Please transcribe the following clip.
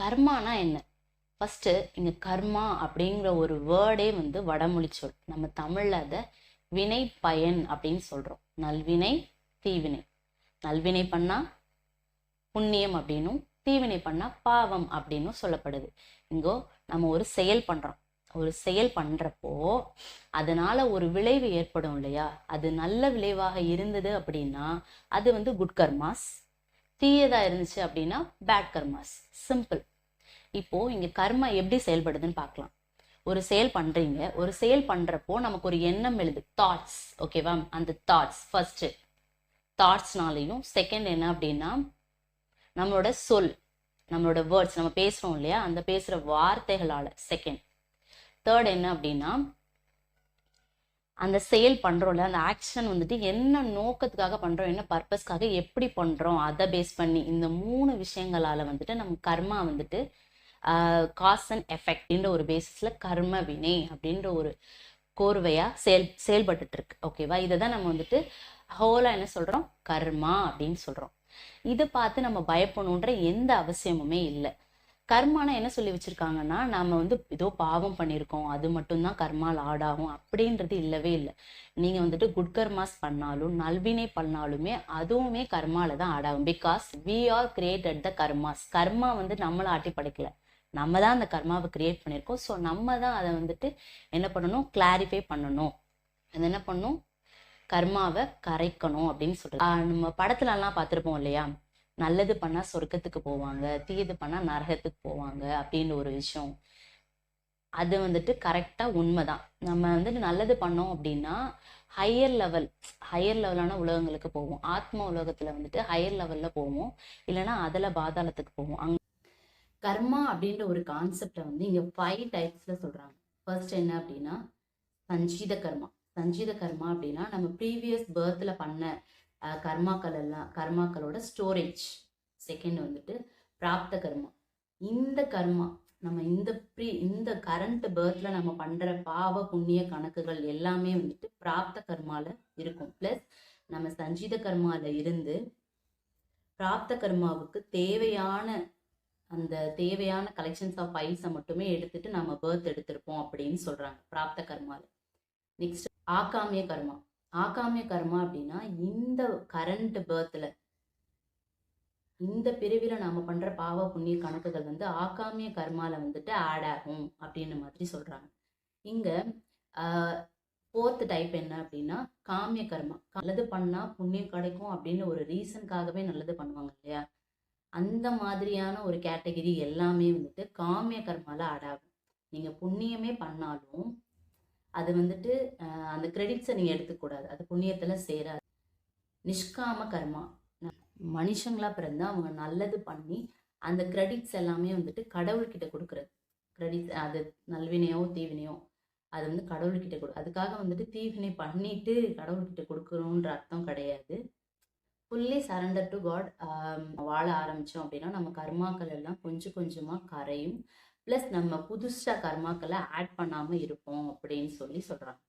கர்மானா என்ன? ஃபஸ்ட்டு இங்கே கர்மா அப்படிங்கிற ஒரு வேர்டே வந்து வடமொழி சொல். நம்ம தமிழில் அதை வினை பயன் அப்படின்னு சொல்கிறோம் நல்வினை தீவினை. நல்வினை பண்ணால் புண்ணியம் அப்படின்னும் தீவினை பண்ணால் பாவம் அப்படின்னும் சொல்லப்படுது. இங்கோ நம்ம ஒரு செயல் பண்ணுறோம் ஒரு செயல் பண்ணுறப்போ அதனால ஒரு விளைவு ஏற்படும் இல்லையா? அது நல்ல விளைவாக இருந்தது அப்படின்னா அது வந்து குட் கர்மாஸ் தீயதாக இருந்துச்சு அப்படின்னா பேட் கர்மாஸ் சிம்பிள் இப்போது இங்கே கர்மா எப்படி செயல்படுதுன்னு பார்க்கலாம். ஒரு செயல் பண்ணுறீங்க ஒரு செயல் பண்ணுறப்போ நமக்கு ஒரு எண்ணம் எழுது. தாட்ஸ் ஓகேவா அந்த தாட்ஸ் ஃபர்ஸ்ட் தாட்ஸ்னாலையும் செகண்ட் என்ன அப்படின்னா நம்மளோட சொல். நம்மளோட வேர்ட்ஸ் நம்ம பேசுகிறோம் இல்லையா? அந்த பேசுகிற வார்த்தைகளால். செகண்ட் தேர்ட் என்ன அப்படின்னா அந்த சேல் பண்ணுறோம்ல அந்த ஆக்ஷன் வந்துட்டு என்ன நோக்கத்துக்காக பண்ணுறோம் என்ன பர்பஸ்க்காக எப்படி பண்ணுறோம் அதை பேஸ் பண்ணி இந்த மூணு விஷயங்களால் வந்துட்டு நம்ம கர்மா வந்துட்டு காஸ் அண்ட் எஃபெக்ட்ன்ற ஒரு பேசிஸில் கர்ம வினை அப்படின்ற ஒரு கோர்வையாக செயல் செயல்பட்டுட்டு இருக்கு ஓகேவா இதை தான் நம்ம வந்துட்டு ஹோலாக என்ன சொல்கிறோம் கர்மா அப்படின்னு சொல்கிறோம் இதை பார்த்து நம்ம பயப்படணுன்ற எந்த அவசியமுமே இல்லை. கர்மானா என்ன சொல்லி வச்சிருக்காங்கன்னா நாம வந்து ஏதோ பாவம் பண்ணியிருக்கோம் அது மட்டும்தான் கர்மால் ஆடாகும் அப்படின்றது இல்லவே இல்லை. நீங்க வந்துட்டு குட் கர்மாஸ் பண்ணாலும் நல்வினை பண்ணாலுமே அதுவுமே கர்மால தான் ஆடாகும். Because we are created the karmas கர்மா வந்து நம்மளை ஆட்டி படைக்கல. நம்ம தான் அந்த கர்மாவை கிரியேட் பண்ணியிருக்கோம் ஸோ நம்ம தான் அதை வந்துட்டு என்ன பண்ணணும்? கிளாரிஃபை பண்ணணும். அது என்ன பண்ணணும் கர்மாவை கரைக்கணும் அப்படின்னு சொல்றது. நம்ம படத்துலலாம் பார்த்துருப்போம் இல்லையா? நல்லது பண்ணா சொர்க்கத்துக்கு போவாங்க தீயது பண்ணா நரகத்துக்கு போவாங்க அப்படின்னு ஒரு விஷயம். அது வந்துட்டு கரெக்டா உண்மைதான். நம்ம வந்துட்டு நல்லது பண்ணோம் அப்படின்னா ஹையர் லெவல் ஹையர் லெவலான உலகங்களுக்கு போவோம். ஆத்ம உலகத்துல வந்துட்டு ஹையர் லெவல்ல போவோம். இல்லைன்னா அதுல பாதாளத்துக்கு போவோம். அங் கர்மா அப்படின்ற ஒரு கான்செப்டை வந்து இங்க ஃபைவ் டைப்ஸ்ல சொல்றாங்க. ஃபர்ஸ்ட் என்ன அப்படின்னா சஞ்சீத கர்மா. சஞ்சீத கர்மா அப்படின்னா நம்ம ப்ரீவியஸ் பேர்த்ல பண்ண கர்மாக்கள் எல்லாம் கர்மாக்களோட ஸ்டோரேஜ் செகண்ட் வந்துட்டு பிராப்த கர்மா. இந்த கர்மா நம்ம இந்த ப்ரீ இந்த கரண்ட் பேர்த்ல நம்ம பண்ற பாவ புண்ணிய கணக்குகள் எல்லாமே வந்துட்டு பிராப்த கர்மால இருக்கும். ப்ளஸ் நம்ம சஞ்சீத கர்மால இருந்து பிராப்த கர்மாவுக்கு தேவையான அந்த தேவையான கலெக்ஷன்ஸ் ஆஃப் ஃபைல்ஸை மட்டுமே எடுத்துட்டு நம்ம பேர்த் எடுத்திருப்போம் அப்படின்னு சொல்றாங்க பிராப்த கர்மால. நெக்ஸ்ட் ஆகாமிய கர்மா. ஆகாமிய கர்மா அப்படின்னா இந்த கரண்ட் பேர்த்தில் இந்த பிரிவில் நாம் பண்ணுற பாவ புண்ணிய கணக்குகள் வந்து ஆகாமிய கர்மாவில் வந்துட்டு ஆட் ஆகும் அப்படின்னு மாதிரி சொல்கிறாங்க இங்கே ஃபோர்த் டைப் என்ன அப்படின்னா காமிய கர்மா. நல்லது பண்ணால் புண்ணியம் கிடைக்கும் அப்படின்னு ஒரு ரீசனுக்காகவே நல்லது பண்ணுவாங்க இல்லையா? அந்த மாதிரியான ஒரு கேட்டகிரி எல்லாமே வந்துட்டு காமிய கர்மாவில் ஆட் ஆகும். நீங்கள் புண்ணியமே பண்ணாலும் அது வந்துட்டு அந்த கிரெடிட்ஸை நீங்கள் எடுத்துக்கூடாது அது புண்ணியத்தில் சேராது. நிஷ்காம கர்மா. மனுஷங்களா பிறந்து அவங்க நல்லது பண்ணி அந்த கிரெடிட்ஸ் எல்லாமே வந்துட்டு கடவுள்கிட்ட கொடுக்குறது. கிரெடிட் அது நல்வினையோ தீவினையோ அது வந்து கடவுள்கிட்ட கொடு அதுக்காக வந்துட்டு தீவினை பண்ணிட்டு கடவுள்கிட்ட கொடுக்கணுன்ற அர்த்தம் கிடையாது. ஃபுல்லி சரண்டர் டு காட் வாழ ஆரம்பித்தோம் அப்படின்னா நம்ம கர்மாக்கள் எல்லாம் கொஞ்சம் கொஞ்சமாக கரையும். ப்ளஸ் நம்ம புதுசாக கர்மாக்களை ஆட் பண்ணாமல் இருப்போம் அப்படின்னு சொல்லி சொல்கிறாங்க